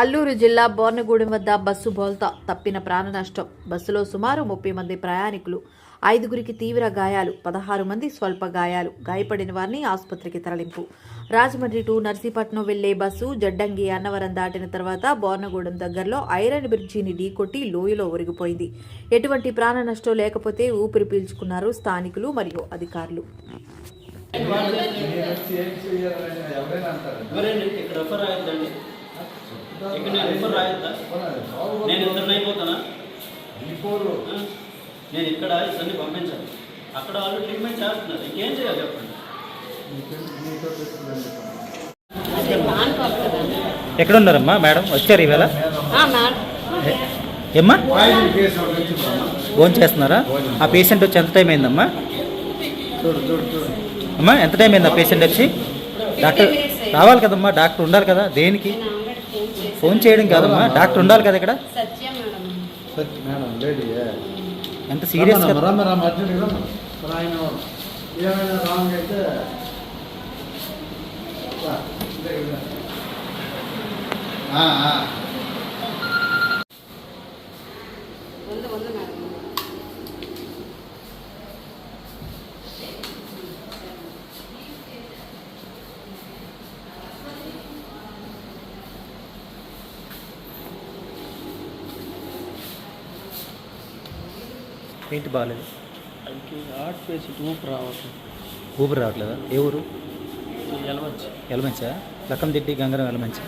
అల్లూరు జిల్లా బోర్నగూడెం వద్ద బస్సు బోల్తా తప్పిన ప్రాణ నష్టం. బస్సులో సుమారు ముప్పై మంది ప్రయాణికులు ఐదుగురికి తీవ్ర గాయాలు పదహారు మంది స్వల్ప గాయాలు గాయపడిన వారిని ఆసుపత్రికి తరలింపు. రాజమండ్రి టు నర్సీపట్నం వెళ్ళే బస్సు జడ్డంగి అన్నవరం దాటిన తర్వాత బోర్నగూడెం దగ్గరలో ఐరన్ బ్రిడ్జిని ఢీకొట్టి లోయలో ఒరిగిపోయింది. ఎటువంటి ప్రాణ నష్టం లేకపోతే ఊపిరి పీల్చుకున్నారు స్థానికులు మరియు అధికారులు. ఎవరండి ఇక్కడ ఇక్కడ నేను రెఫర్ రాయొద్దా? నేను ఇద్దరు అయిపోతానా? నేను ఇక్కడ ఇద్దరిని పంపించాను అక్కడ వాళ్ళు ట్రీట్మెంట్ చేస్తున్నారు. ఇంకేం చేయాలి చెప్పండి? ఎక్కడ ఉన్నారమ్మా మేడం? వచ్చారు ఈవేళ? ఏమ్మా? ఫోన్ చేస్తున్నారా? ఆ పేషెంట్ వచ్చి ఎంత టైం అయిందమ్మా? అమ్మా ఎంత టైం అయింది ఆ పేషెంట్ వచ్చి? డాక్టర్ రావాలి కదమ్మా డాక్టర్ ఉండాలి కదా దేనికి? ఫోన్ చేయడం కాదమ్మా డాక్టర్ ఉండాలి కదా ఇక్కడ సత్య మేడం మేడం లేడీ ఎంత సీరియస్ కదా ఏంటి బాగాలేదు. ఆయనకి హార్ట్ పేషెంట్ ఊపు రావట్లేదు. ఊపిరి రావట్లేదా? ఏ ఊరు? ఎలవచ్చు ఎలమంచా. లక్కందిడ్డి గంగరం ఎలమంచా?